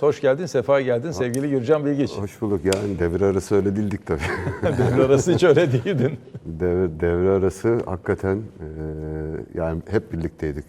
Hoş geldin, sefa geldin sevgili Gürcan Bilgiç. Hoş bulduk. Yani devre arası öyle değildik tabii. Devre arası hiç öyle değildin. devre, devre arası hakikaten eee, yani hep birlikteydik.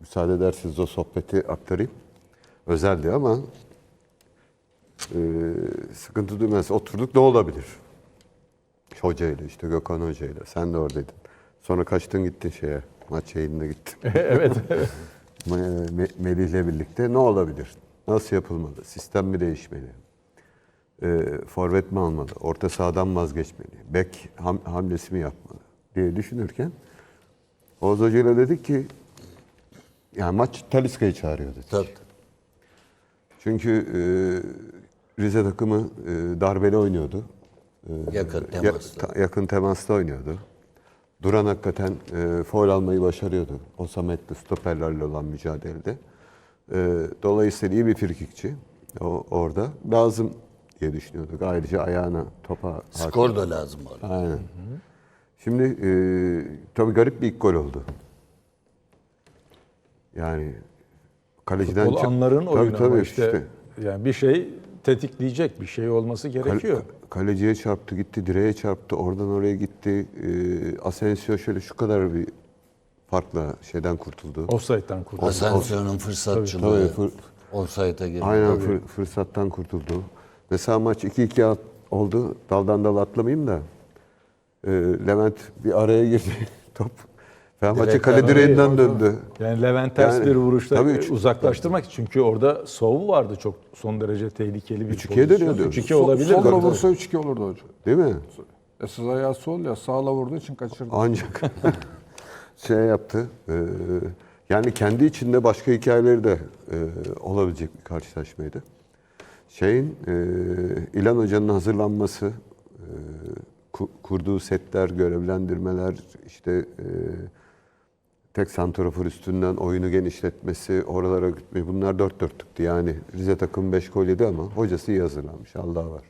Müsaade ederseniz o sohbeti aktarayım. Özeldi ama eee sıkıntı duymaz. Oturduk ne olabilir? Hocayla işte Gökhan Hocayla. Sen de oradaydın. Sonra kaçtın gittin şeye. Maç yayınına gittin. evet. Me- Melih'le birlikte ne olabilir? Nasıl yapılmalı? Sistem mi değişmeli? Ee, forvet mi almalı? Orta sahadan vazgeçmeli? Bek ham- hamlesi mi yapmalı? diye düşünürken Oğuz Hoca ile dedik ki yani maç Taliska'yı çağırıyor dedik. Tabii. Çünkü e, Rize takımı e, darbeli oynuyordu. Yakın Ya- temasla. ta- yakın temasta oynuyordu. Duran hakikaten e, foul almayı başarıyordu. O Samet'le stoperlerle olan mücadelede. E, dolayısıyla iyi bir frikikçi o, orada. Lazım diye düşünüyorduk. Ayrıca ayağına topa hakim. Skor da lazım orada. Aynen. Şimdi e, tabii garip bir ilk gol oldu. Yani kaleciden Futbol anların Tabii, oyunu tabii, ama işte, yani bir şey tetikleyecek bir şey olması Kale- gerekiyor. kaleciye çarptı gitti, direğe çarptı, oradan oraya gitti. Ee, Asensio şöyle şu kadar bir farkla şeyden kurtuldu. Offside'dan kurtuldu. Asensio'nun fırsatçılığı. Tabii, fır- Offside'a girdi. Aynen fır- fırsattan kurtuldu. Mesela maç 2-2 at- oldu. Daldan dal atlamayayım da. Ee, Levent bir araya girdi. Top Fenerbahçe Direkt kale direğinden döndü. Yani Levent ters Yani, bir tabii üç- uzaklaştırmak çünkü orada Sov vardı çok son derece tehlikeli bir 3-2'ye pozisyon. dönüyordu. 3-2 Sol- olabilir. Solla Tabii. vursa 3-2 olurdu hocam. Değil mi? Esas ayağı sol ya sağla vurduğu için kaçırdı. Ancak şey yaptı. e, yani kendi içinde başka hikayeleri de e, olabilecek bir karşılaşmaydı. Şeyin e, İlhan Hoca'nın hazırlanması, ku- kurduğu setler, görevlendirmeler, işte e, tek santrafor üstünden oyunu genişletmesi, oralara gitmeyi bunlar dört dörtlüktü. Yani Rize takım 5 gol yedi ama hocası iyi hazırlanmış. Allah var.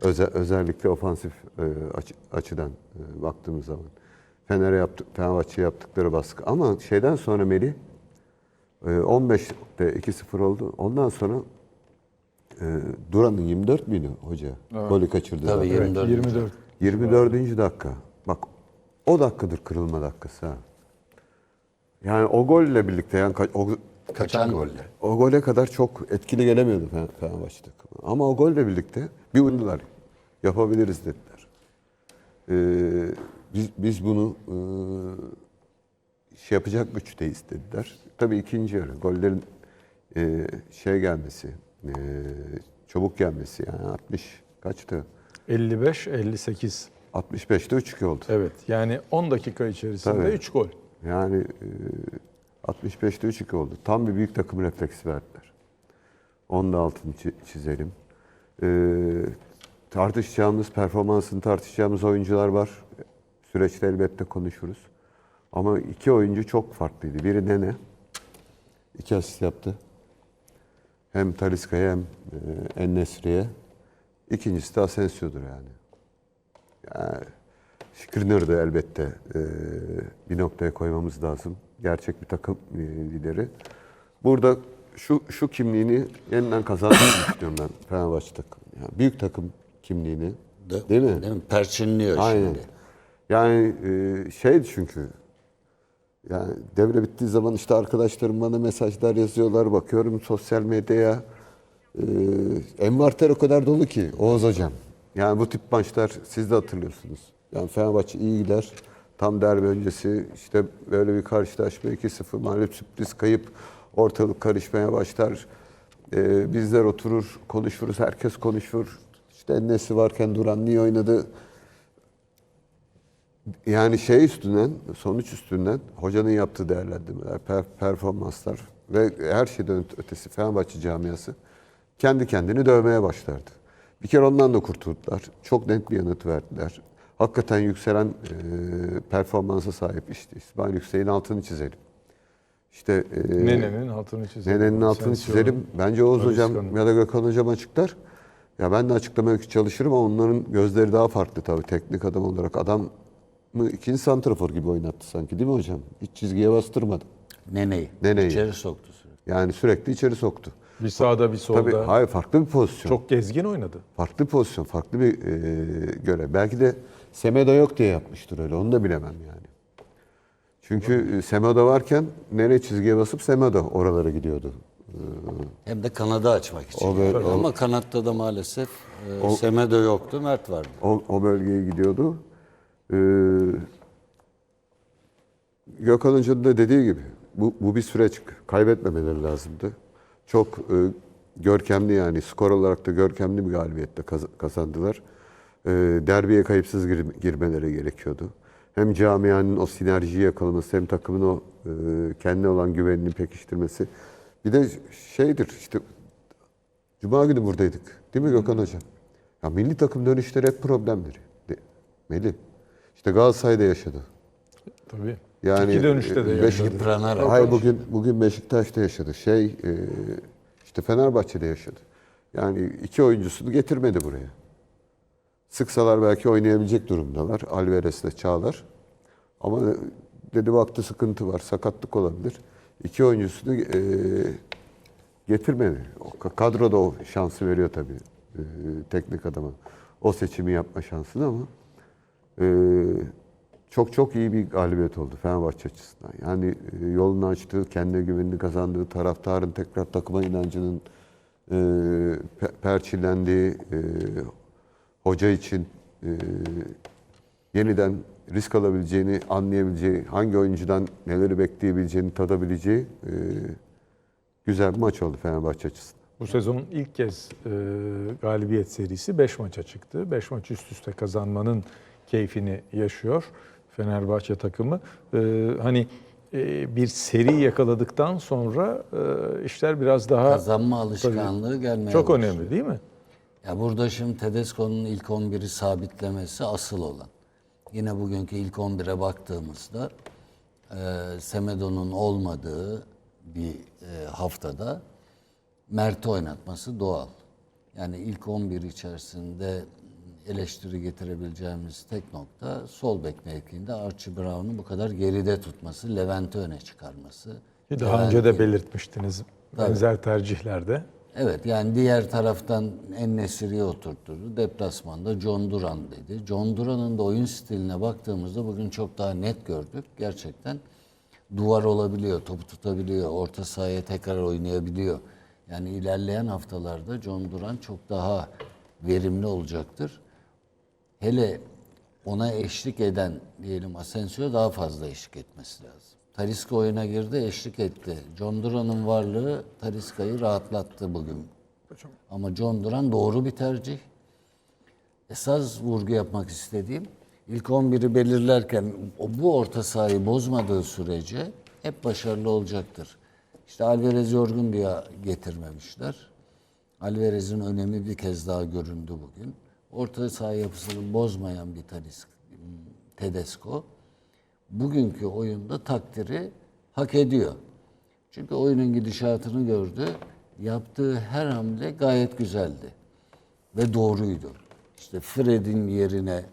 Öze- özellikle ofansif açı- açıdan baktığımız zaman. Fener'e yaptık, Fenerbahçe'ye yaptıkları baskı. Ama şeyden sonra Melih e, 15'te 2-0 oldu. Ondan sonra e, Duran'ın 24 müydü hoca? Golü kaçırdı. Tabii zaten. 24. 24. 24. dakika. Bak o dakikadır kırılma dakikası ha. Yani o golle birlikte yani ka- o, Kaçan goller. o gole kadar çok etkili gelemiyordu Fener- Fenerbahçe takımı. Ama o golle birlikte bir oynadılar. Yapabiliriz dediler. Ee, biz, biz bunu e, şey yapacak güçteyiz dediler. Tabii ikinci yarı gollerin e, şey gelmesi, e, çabuk gelmesi yani 60 kaçtı? 55 58. 65'te 3-2 oldu. Evet. Yani 10 dakika içerisinde Tabii. 3 gol. Yani e, 65'te 3-2 oldu. Tam bir büyük takım refleksi verdiler. Onun da altını çi- çizelim. E, tartışacağımız, performansını tartışacağımız oyuncular var. Süreçte elbette konuşuruz. Ama iki oyuncu çok farklıydı. Biri Nene. iki asist yaptı. Hem Taliska'ya hem e, En-Nesyri'ye. İkincisi de Asensio'dur yani. Yani Skriniar'ı elbette e, bir noktaya koymamız lazım. Gerçek bir takım e, lideri. Burada şu şu kimliğini yeniden kazandırmak istiyorum ben Fenerbahçe takım. Yani büyük takım kimliğini. De- Değil mi? Değil mi? Perçinliyor Aynen. şimdi. Yani e, şeydi çünkü yani devre bittiği zaman işte arkadaşlarım bana mesajlar yazıyorlar. Bakıyorum sosyal medyaya. E, envarter o kadar dolu ki Oğuz Hocam. Yani bu tip maçlar siz de hatırlıyorsunuz. Yani Fenerbahçe iyi gider. Tam derbi öncesi işte böyle bir karşılaşma 2-0 mağlup sürpriz kayıp ortalık karışmaya başlar. E, bizler oturur konuşuruz. Herkes konuşur. İşte nesi varken Duran niye oynadı? Yani şey üstünden, sonuç üstünden hocanın yaptığı değerlendirmeler, per- performanslar ve her şeyden ötesi Fenerbahçe camiası kendi kendini dövmeye başlardı. Bir kere ondan da kurtuldular. Çok net bir yanıt verdiler. Hakikaten yükselen e, performansa sahip işte İsmail Yüksek'in altını çizelim. İşte e, Nene'nin altını çizelim. Nenenin altını Asensio'nun, çizelim. Bence Oğuz Hocam Talisca'nın. ya da Gökhan Hocam açıklar. Ya ben de açıklamaya çalışırım ama onların gözleri daha farklı tabii teknik adam olarak. Adam mı ikinci santrafor gibi oynattı sanki değil mi hocam? Hiç çizgiye bastırmadı. Neneyi. Neneyi. İçeri soktu sürekli. Yani sürekli içeri soktu. Bir sağda bir solda. Tabii hayır farklı bir pozisyon. Çok gezgin oynadı. Farklı pozisyon, farklı bir e, görev. Belki de Semedo yok diye yapmıştır öyle. Onu da bilemem yani. Çünkü e, Semedo varken nereye çizgiye basıp Semedo oralara gidiyordu. Hem de kanadı açmak için. O yapıyor. Ama kanatta da maalesef e, Semedo yoktu, Mert vardı. O, o bölgeye gidiyordu. Ee, Gökhan Hoca'nın da dediği gibi bu, bu bir süreç. Kaybetmemeleri lazımdı. Çok e, görkemli yani skor olarak da görkemli bir galibiyetle kaz- kazandılar. Ee, derbiye kayıpsız gir- girmeleri gerekiyordu. Hem camianın o sinerjiyi yakalaması hem takımın o e, kendine olan güvenini pekiştirmesi. Bir de şeydir işte Cuma günü buradaydık. Değil mi Gökhan Hocam? Ya milli takım dönüşleri hep problemdir. Melih. İşte Galatasaray'da yaşadı. Tabii. Yani İki dönüşte de e, yaşadı. Beşik- Yıpranarak. Hayır bugün bugün Beşiktaş'ta yaşadı. Şey e, işte Fenerbahçe'de yaşadı. Yani iki oyuncusunu getirmedi buraya. Sıksalar belki oynayabilecek durumdalar. Alvarez'le Çağlar. Ama dedi baktı sıkıntı var, sakatlık olabilir. İki oyuncusunu e, getirmedi. O ka- kadroda o şansı veriyor tabii e, teknik adama. O seçimi yapma şansını ama çok çok iyi bir galibiyet oldu Fenerbahçe açısından. Yani e, yolunu açtığı, kendine güvenini kazandığı, taraftarın tekrar takıma inancının e, pe- perçinlendiği, e, hoca için yeniden risk alabileceğini anlayabileceği, hangi oyuncudan neleri bekleyebileceğini tadabileceği güzel bir maç oldu Fenerbahçe açısından. Bu sezon ilk kez e, galibiyet serisi 5 maça çıktı. 5 maç üst üste kazanmanın keyfini yaşıyor Fenerbahçe takımı. E, hani e, bir seri yakaladıktan sonra e, işler biraz daha Kazanma alışkanlığı gelmeye çok başlıyor. önemli değil mi? Ya burada şimdi Tedesco'nun ilk 11'i sabitlemesi asıl olan. Yine bugünkü ilk 11'e baktığımızda e, Semedo'nun olmadığı bir e, haftada Mert'i oynatması doğal. Yani ilk 11 içerisinde eleştiri getirebileceğimiz tek nokta sol bek mevkiinde Archie Brown'u bu kadar geride tutması, Levent'i öne çıkarması. Daha önce de belirtmiştiniz benzer tercihlerde. Evet yani diğer taraftan en Nesiri'yi oturtturdu. Deplasmanda John Duran dedi. John Duran'ın da oyun stiline baktığımızda bugün çok daha net gördük. Gerçekten duvar olabiliyor, topu tutabiliyor, orta sahaya tekrar oynayabiliyor. Yani ilerleyen haftalarda John Duran çok daha verimli olacaktır. Hele ona eşlik eden diyelim Asensio daha fazla eşlik etmesi lazım. Talisca oyuna girdi, eşlik etti. John Duran'ın varlığı Talisca'yı rahatlattı bugün. Ama John Duran doğru bir tercih. Esas vurgu yapmak istediğim ilk 11'i belirlerken o- bu orta sahayı bozmadığı sürece hep başarılı olacaktır. İşte Alvarez yorgun diye getirmemişler. Alvarez'in önemi bir kez daha göründü bugün. Orta saha yapısını bozmayan bir Talis, Tedesco bugünkü oyunda takdiri hak ediyor. Çünkü oyunun gidişatını gördü. Yaptığı her hamle gayet güzeldi ve doğruydu. İşte Fred'in yerine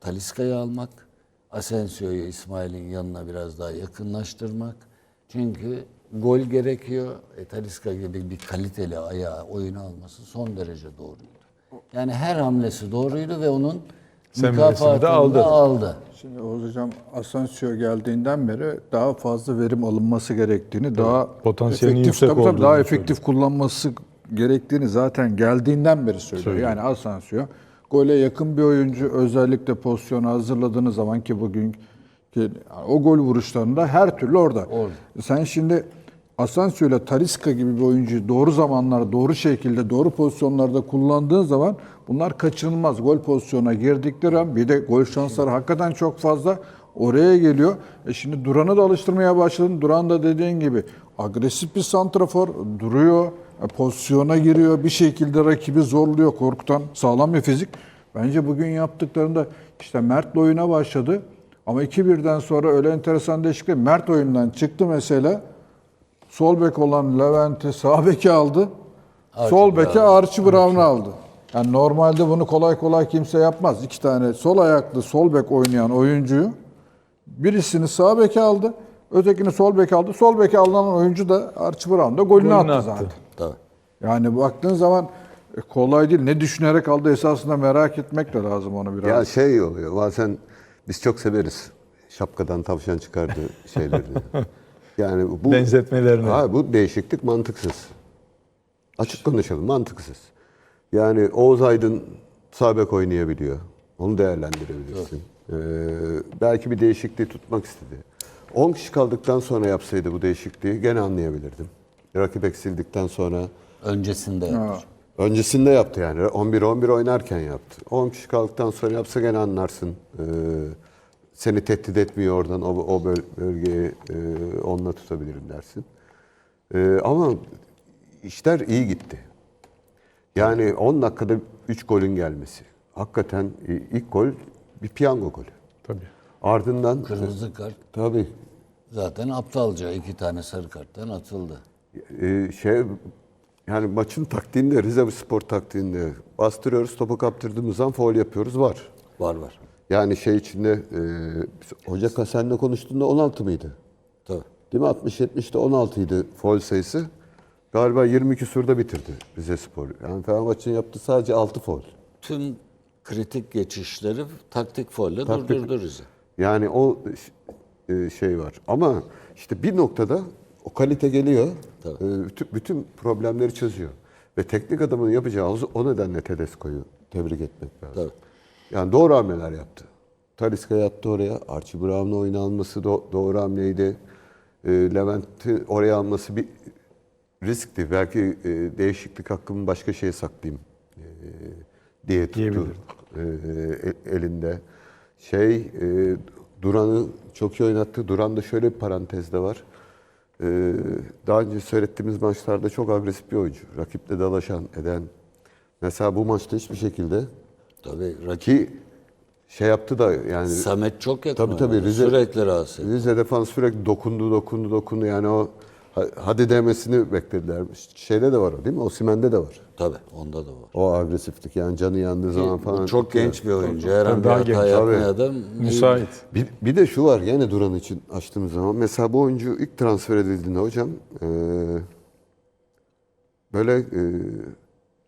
Talisca'yı almak, Asensio'yu İsmail'in yanına biraz daha yakınlaştırmak. Çünkü gol gerekiyor. E, Talisca gibi bir kaliteli ayağı oyuna alması son derece doğruydu. Yani her hamlesi doğruydu ve onun mükafatını da aldı. aldı. Şimdi hocam Asensio geldiğinden beri daha fazla verim alınması gerektiğini, daha potansiyelinin efektif, yüksek tabii tabii olduğunu daha efektif kullanması gerektiğini zaten geldiğinden beri söylüyor. Söylüyor. Yani Asensio gole yakın bir oyuncu özellikle pozisyonu hazırladığınız zaman ki bugün ki o gol vuruşlarında her türlü orada. Sen şimdi Asensio ile Talisca gibi bir oyuncuyu doğru zamanlarda, doğru şekilde, doğru pozisyonlarda kullandığın zaman bunlar kaçınılmaz. Gol pozisyona girdikleri an bir de gol şansları hakikaten çok fazla oraya geliyor. E şimdi Duran'ı da alıştırmaya başladın. Duran da dediğin gibi agresif bir santrafor duruyor, e, pozisyona giriyor, bir şekilde rakibi zorluyor, korkutan sağlam bir fizik. Bence bugün yaptıklarında işte Mert'le oyuna başladı. Ama 2-1'den sonra öyle enteresan değişiklik. Mert oyundan çıktı mesela. Sol bek olan Levent'i sağ beki aldı. sol beke Archie Brown'u aldı. Yani normalde bunu kolay kolay kimse yapmaz. İki tane sol ayaklı sol bek oynayan oyuncuyu birisini sağ beke aldı. Ötekini sol beke aldı. Sol beke alınan oyuncu da Archie Brown da golünü Golünü attı attı. zaten. Tabii. Yani baktığın zaman e, kolay değil. Ne düşünerek aldı esasında merak etmek de lazım onu biraz. Ya şey oluyor bazen biz çok severiz şapkadan tavşan çıkardı şeylerini. Yani bu Benzetmelerini. Ha, bu değişiklik mantıksız. Açık konuşalım mantıksız. Yani Oğuz Aydın sağ bek oynayabiliyor. Onu değerlendirebilirsin. Ee, belki bir değişikliği tutmak istedi. 10 kişi kaldıktan sonra yapsaydı bu değişikliği gene anlayabilirdim. Rakip eksildikten sonra Öncesinde yapmış. Öncesinde yaptı yani. 11-11 oynarken yaptı. 10 kişi kaldıktan sonra yapsa gene anlarsın. Ee, seni tehdit etmiyor oradan o, o böl- bölgeyi e, onunla tutabilirim dersin. Ee, ama işler iyi gitti. Yani 10 dakikada 3 golün gelmesi. Hakikaten e, ilk gol bir piyango golü. Tabii. Ardından Kırmızı kart tabii zaten aptalca iki tane sarı karttan atıldı. e, şey yani maçın taktiğinde Rize Spor taktiğinde bastırıyoruz topu kaptırdığımız zaman faul yapıyoruz var. Var var. Yani şey içinde e, Hoca Kasen'le konuştuğunda 16 mıydı? Tabii. Değil mi? 60-70'te 16 idi foul sayısı. Galiba 20 küsurda bitirdi Rize Spor. Yani Fenerbahçe'nin yaptığı sadece 6 foul. Tüm kritik geçişleri taktik Taktik- durdurdu Rize. Yani o e, şey var. Ama işte bir noktada o kalite geliyor. Tabii. e, Bütün, bütün problemleri çözüyor. Ve teknik adamın yapacağı o- o nedenle Tedesco'yu tebrik etmek lazım. Tabii. Yani doğru hamleler yaptı. Talisca yattı oraya. Archie Brown'un oyunu alması do- doğru hamleydi. E, Levent'i oraya alması bir riskti. Belki e, değişiklik hakkımı başka şeye saklayayım e, diye tuttu e, e- elinde. Şey, e, Duran'ı çok iyi oynattı. Duran'da şöyle bir parantez de var. E, daha önce seyrettiğimiz maçlarda çok agresif bir oyuncu. Rakiple dalaşan, eden. Mesela bu maçta hiçbir şekilde Tabii rakip ki şey yaptı da yani Samet çok yakın. Tabii, tabii. Rize- Sürekli rahatsız. etti. Rize defans sürekli dokundu, dokundu, dokundu. Yani o ha- hadi demesini beklediler. Şeyde de var o değil mi? Osimhen'de de var. Tabii onda da var. O agresiflik yani canı yandığı zaman falan. Çok tutuyor. genç bir oyuncu. Her an bir hata genç, yapmaya da Müsait. Bir, bir de şu var yine Duran için açtığımız zaman. Mesela bu oyuncu ilk transfer edildiğinde hocam eee, böyle eee,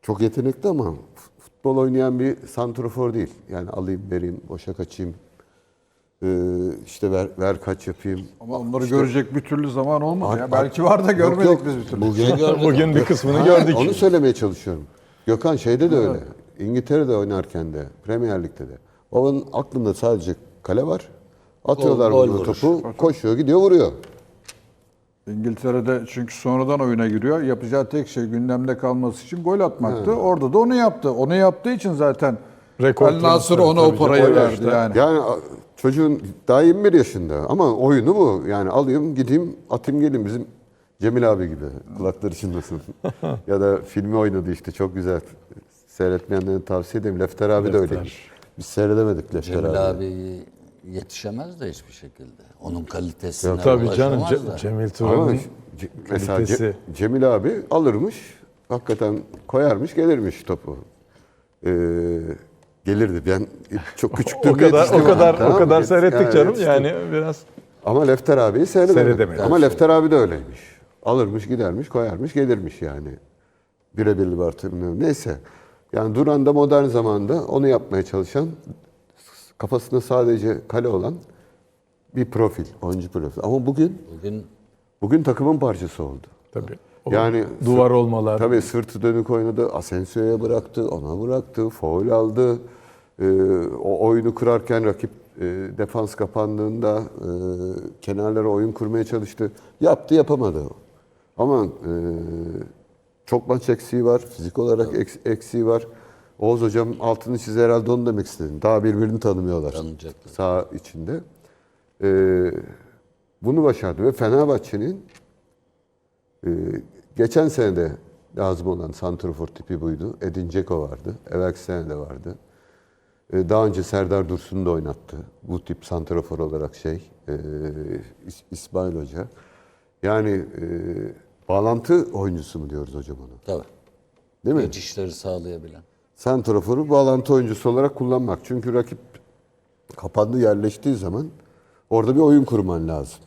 çok yetenekli ama futbol oynayan bir santrofor değil. Yani alayım vereyim, boşa kaçayım. Eee işte ver, ver kaç yapayım. Ama onları görecek bir türlü zaman olmadı. Ar- ya. Belki var da Yok, görmedik yok. biz bir türlü. Bugün gördük. Bugün bir kısmını Ha, gördük. Onu söylemeye çalışıyorum. Gökhan şeyde de öyle. İngiltere'de oynarken de, Premier Lig'de de. Babanın aklında sadece kale var. Atıyorlar Gol- topu, koşuyor, gidiyor, vuruyor. İngiltere'de çünkü sonradan oyuna giriyor. Yapacağı tek şey gündemde kalması için gol atmaktı. Orada da onu yaptı. Onu yaptığı için zaten Rekor El Nasır ona o parayı verdi yani. Yani çocuğun daha 21 yaşında ama oyunu bu. Yani alayım, gideyim, atayım gelin bizim Cemil abi gibi. Kulakları çınlasın. ya da filmi oynadı işte çok güzel. Seyretmeyenlere tavsiye ederim. Lefter abi de Lefter. öyleymiş. Biz seyredemedik Lefter Cemil abi. abi yetişemez de hiçbir şekilde. Onun kalitesine Tabii canım ulaşamaz Ce- da. Cemil Ama Turan'ın Ce- mesela Ce- kalitesi. Cemil abi alırmış, hakikaten koyarmış, gelirmiş topu. Ee, gelirdi. Ben çok küçüktüm. o kadar o kadar Tamam o mı? kadar Yet- seyrettik canım yetiştim. yani biraz Ama Lefter abiyi seyredemedim. Seyredemedim. Ama Lefter abi de öyleymiş. Alırmış, gidermiş, koyarmış, gelirmiş yani. Birebir bir hatırlamıyorum. Neyse. Yani Duran'da modern zamanda onu yapmaya çalışan, kafasında sadece kale olan bir profil, oyuncu profil. Ama bugün Bugün bugün takımın parçası oldu. tabii. O Yani duvar olmalar. Tabii sırtı dönük oynadı. Asensio'ya bıraktı, ona bıraktı, foul aldı. Ee, o oyunu kurarken rakip e, defans kapandığında e, kenarlara oyun kurmaya çalıştı. Yaptı, yapamadı. Ama e, çok maç eksiği var, fizik olarak eks- eksiği var. Oğuz hocam altını çiz herhalde onu demek istedim. Daha birbirini tanımıyorlar. Tanıyacaklar. Sağ içinde. Ee, bunu başardı ve Fenerbahçe'nin ee, geçen sene de lazım olan santrofor tipi buydu. Edin Dzeko vardı. Evvelki sene de vardı. Ee, daha önce Serdar Dursun'u da oynattı. Bu tip santrofor olarak şey. İs- İsmail Hoca. Yani ee, bağlantı oyuncusu mu diyoruz hocam ona? tabii. Değil mi? Geçişleri sağlayabilen. Santrafor'u bağlantı oyuncusu olarak kullanmak. Çünkü rakip kapandı yerleştiği zaman orada bir oyun kurman lazım.